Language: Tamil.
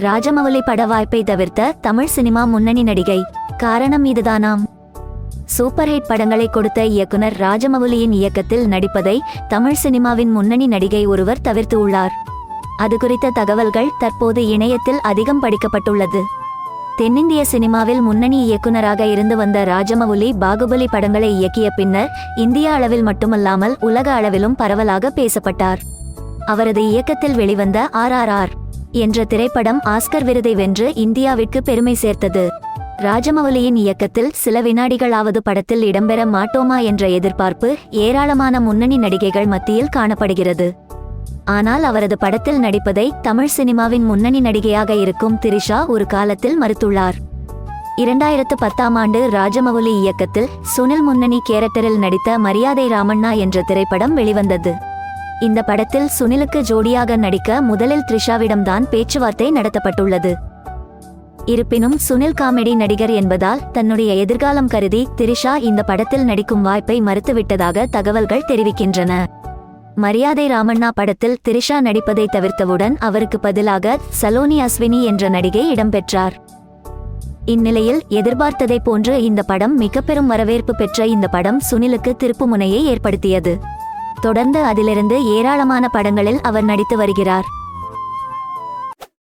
ராஜமௌலி பட வாய்ப்பை தவிர்த்த தமிழ் சினிமா முன்னணி நடிகை. காரணம் இதுதானாம். சூப்பர் ஹிட் படங்களை கொடுத்த இயக்குனர் ராஜமௌலியின் இயக்கத்தில் நடிப்பதை தமிழ் சினிமாவின் முன்னணி நடிகை ஒருவர் தவிர்த்து உள்ளார். அது குறித்த தகவல்கள் தற்போது இணையத்தில் அதிகம் படிக்கப்பட்டுள்ளது. தென்னிந்திய சினிமாவில் முன்னணி இயக்குனராக இருந்து வந்த ராஜமௌலி பாகுபலி படங்களை இயக்கிய பின்னர் இந்திய அளவில் மட்டுமல்லாமல் உலக அளவிலும் பரவலாக பேசப்பட்டார். அவரது இயக்கத்தில் வெளிவந்த ஆர் ஆர் ஆர். என்ற திரைப்படம் ஆஸ்கர் விருதை வென்று இந்தியாவிற்கு பெருமை சேர்த்தது. ராஜமௌலியின் இயக்கத்தில் சில வினாடிகளாவது படத்தில் இடம்பெற மாட்டோமா என்ற எதிர்பார்ப்பு ஏராளமான முன்னணி நடிகைகள் மத்தியில் காணப்படுகிறது. ஆனால் அவரது படத்தில் நடிப்பதை தமிழ் சினிமாவின் முன்னணி நடிகையாக இருக்கும் திரிஷா ஒரு காலத்தில் மறுத்துள்ளார். இரண்டாயிரத்து பத்தாம் ஆண்டு ராஜமௌலி இயக்கத்தில் சுனில் முன்னணி கேரக்டரில் நடித்த மரியாதை ராமண்ணா என்ற திரைப்படம் வெளிவந்தது. இந்த படத்தில் சுனிலுக்கு ஜோடியாக நடிக்க முதலில் த்ரிஷாவிடம்தான் பேச்சுவார்த்தை நடத்தப்பட்டுள்ளது. இருப்பினும் சுனில் காமெடி நடிகர் என்பதால் தன்னுடைய எதிர்காலம் கருதி திரிஷா இந்த படத்தில் நடிக்கும் வாய்ப்பை மறுத்துவிட்டதாக தகவல்கள் தெரிவிக்கின்றன. மரியாதை ராமண்ணா படத்தில் திரிஷா நடிப்பதை தவிர்த்தவுடன் அவருக்கு பதிலாக சலோனி அஸ்வினி என்ற நடிகை இடம்பெற்றார். இந்நிலையில் எதிர்பார்த்ததை போன்று இந்த படம் மிக பெரும் வரவேற்பு பெற்ற இந்த படம் சுனிலுக்கு திருப்புமுனையை ஏற்படுத்தியது. தொடர்ந்து அதிலிருந்து ஏராளமான படங்களில் அவர் நடித்து வருகிறார்.